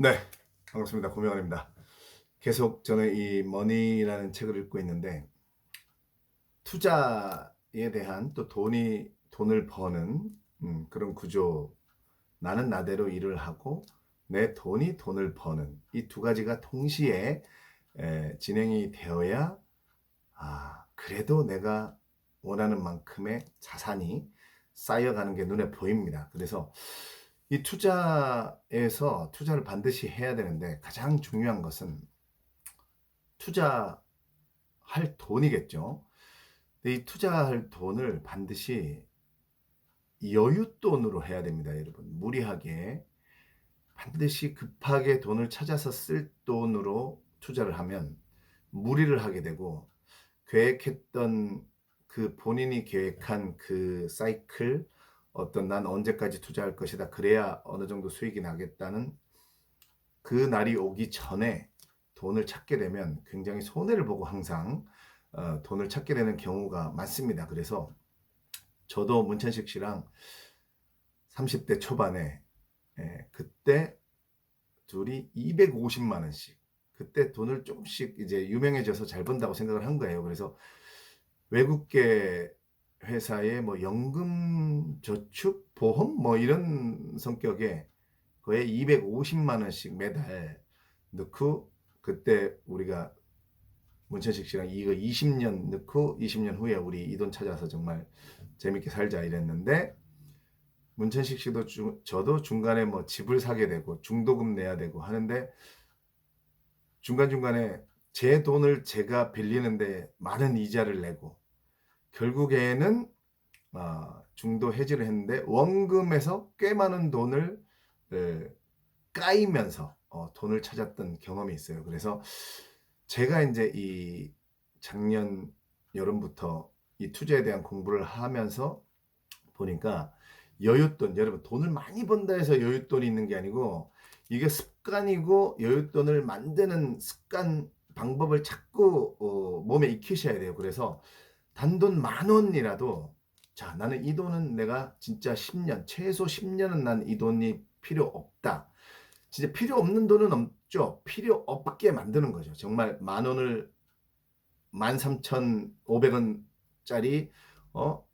네, 반갑습니다. 고명환입니다. 계속 저는 이 머니라는 책을 읽고 있는데 투자에 대한 또 돈이 돈을 버는 음, 그런 구조. 나는 나대로 일을 하고 내 돈이 돈을 버는 이 두 가지가 동시에 에, 진행이 되어야 아 그래도 내가 원하는 만큼의 자산이 쌓여가는 게 눈에 보입니다. 그래서 이 투자에서 투자를 반드시 해야 되는데 가장 중요한 것은 투자할 돈이겠죠. 이 투자할 돈을 반드시 여윳돈으로 해야 됩니다, 여러분. 무리하게 반드시 급하게 돈을 찾아서 쓸 돈으로 투자를 하면 무리를 하게 되고 계획했던 그 본인이 계획한 그 사이클 어떤 난 언제까지 투자할 것이다. 그래야 어느 정도 수익이 나겠다는 그 날이 오기 전에 돈을 찾게 되면 굉장히 손해를 보고 항상 어, 돈을 찾게 되는 경우가 많습니다. 그래서 저도 문천식 씨랑 30대 초반에 예, 그때 둘이 250만 원씩 그때 돈을 조금씩 이제 유명해져서 잘 번다고 생각을 한 거예요. 그래서 외국계 회사의 뭐 연금 저축 보험 뭐 이런 성격의 거의 250만 원씩 매달 넣고 그때 우리가 문천식 씨랑 이거 20년 넣고 20년 후에 우리 이 돈 찾아서 정말 재밌게 살자 이랬는데 문천식 씨도 주, 저도 중간에 뭐 집을 사게 되고 중도금 내야 되고 하는데 중간중간에 제 돈을 제가 빌리는데 많은 이자를 내고 결국에는 어, 중도 해지를 했는데 원금에서 꽤 많은 돈을 에, 까이면서 어, 돈을 찾았던 경험이 있어요. 그래서 제가 이제 이 작년 여름부터 이 투자에 대한 공부를 하면서 보니까 여윳돈 여러분 돈을 많이 번다 해서 여윳돈이 있는 게 아니고 이게 습관이고 여윳돈을 만드는 습관 방법을 자꾸 어, 몸에 익히셔야 돼요. 그래서 단돈 만 원이라도 자 나는 이 돈은 내가 진짜 10년 최소 10년은 난 이 돈이 필요 없다. 진짜 필요 없는 돈은 없죠. 필요 없게 만드는 거죠. 정말 만 원을 13,500원짜리 어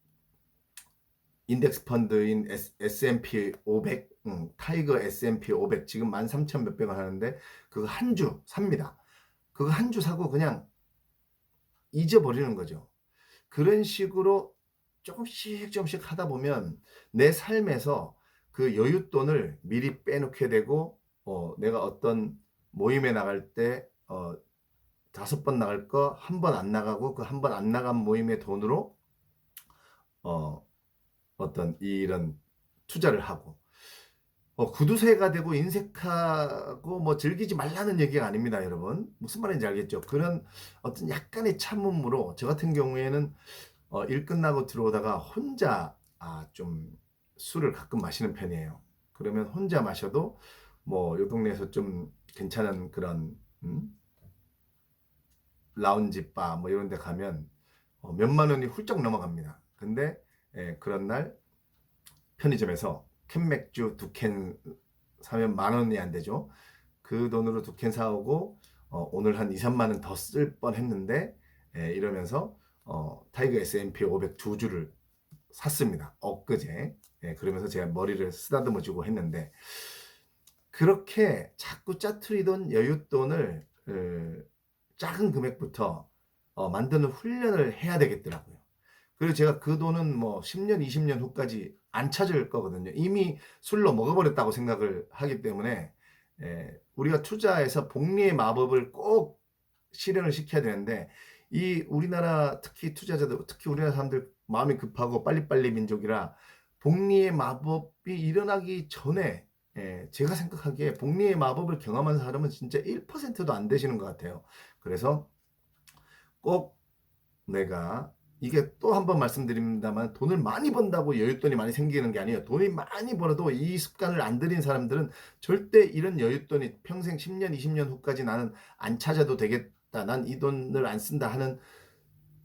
인덱스 펀드인 S&P 500 음, 타이거 S&P 500 지금 13,000 몇백 원 하는데 그거 한 주 삽니다. 그거 한 주 사고 그냥 잊어버리는 거죠. 그런 식으로 조금씩 조금씩 하다 보면 내 삶에서 그 여윳돈을 미리 빼놓게 되고 어, 내가 어떤 모임에 나갈 때 어, 다섯 번 나갈 거 한 번 안 나가고 그 한 번 안 나간 모임의 돈으로 어, 어떤 이런 투자를 하고 어, 구두쇠가 되고 인색하고 뭐 즐기지 말라는 얘기가 아닙니다, 여러분. 무슨 말인지 알겠죠? 그런 어떤 약간의 참음으로 저 같은 경우에는 어, 일 끝나고 들어오다가 혼자 아, 좀 술을 가끔 마시는 편이에요. 그러면 혼자 마셔도 뭐 요 동네에서 좀 괜찮은 그런 음? 라운지 바 뭐 이런 데 가면 어, 몇만 원이 훌쩍 넘어갑니다. 근데 예, 그런 날 편의점에서 캔 맥주 두 캔 사면 만 원이 안 되죠. 그 돈으로 두 캔 사오고 어, 오늘 한 2, 3만 원 더 쓸 뻔 했는데 예, 이러면서 어, 타이거 S&P 500 두 주를 샀습니다. 엊그제. 예, 그러면서 제가 머리를 쓰다듬어 주고 했는데 그렇게 자꾸 짜투리던 여윳돈을 어, 작은 금액부터 어, 만드는 훈련을 해야 되겠더라고요. 그리고 제가 그 돈은 뭐 10년, 20년 후까지 안 찾을 거거든요. 이미 술로 먹어버렸다고 생각을 하기 때문에 예, 우리가 투자해서 복리의 마법을 꼭 실현을 시켜야 되는데 이 우리나라 특히 투자자들 특히 우리나라 사람들 마음이 급하고 빨리빨리 민족이라 복리의 마법이 일어나기 전에 예, 제가 생각하기에 복리의 마법을 경험한 사람은 진짜 1%도 안 되시는 것 같아요. 그래서 꼭 내가 이게 또 한 번 말씀드립니다만 돈을 많이 번다고 여윳돈이 많이 생기는 게 아니에요. 돈이 많이 벌어도 이 습관을 안 들인 사람들은 절대 이런 여윳돈이 평생 10년, 20년 후까지 나는 안 찾아도 되겠다. 난 이 돈을 안 쓴다 하는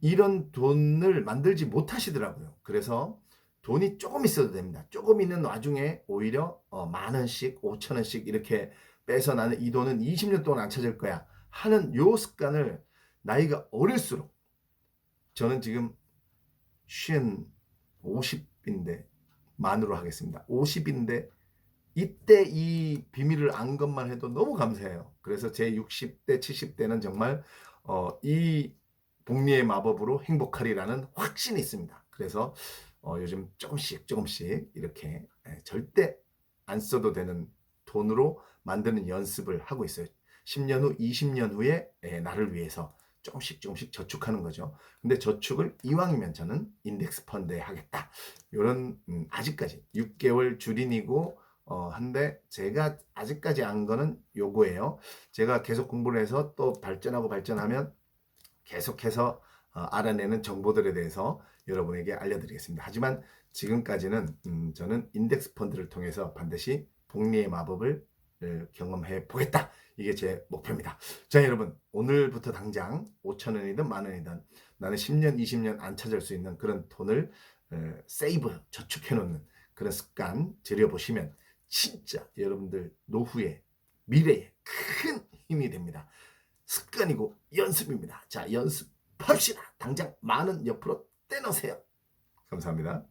이런 돈을 만들지 못하시더라고요. 그래서 돈이 조금 있어도 됩니다. 조금 있는 와중에 오히려 어, 만 원씩, 오천 원씩 이렇게 빼서 나는 이 돈은 20년 동안 안 찾을 거야 하는 요 습관을 나이가 어릴수록 저는 지금 쉰 50인데 만으로 하겠습니다. 50인데 이때 이 비밀을 안 것만 해도 너무 감사해요. 그래서 제 60대, 70대는 정말 어, 이 복리의 마법으로 행복하리라는 확신이 있습니다. 그래서 어, 요즘 조금씩 조금씩 이렇게 예, 절대 안 써도 되는 돈으로 만드는 연습을 하고 있어요. 10년 후, 20년 후에 예, 나를 위해서 조금씩 조금씩 저축하는 거죠. 근데 저축을 이왕이면 저는 인덱스 펀드에 하겠다. 요런 음, 아직까지 6개월 줄인이고 어, 한데 제가 아직까지 안 거는 요거예요. 제가 계속 공부를 해서 또 발전하고 발전하면 계속해서 어, 알아내는 정보들에 대해서 여러분에게 알려드리겠습니다. 하지만 지금까지는 음, 저는 인덱스 펀드를 통해서 반드시 복리의 마법을 어, 경험해 보겠다. 이게 제 목표입니다. 자, 여러분, 오늘부터 당장 5천 원이든 만 원이든 나는 10년, 20년 안 찾을 수 있는 그런 돈을 어, 세이브, 저축해 놓는 그런 습관 들여보시면 진짜 여러분들 노후에 미래에 큰 힘이 됩니다. 습관이고 연습입니다. 자, 연습합시다. 당장 많은 옆으로 떼놓으세요. 감사합니다.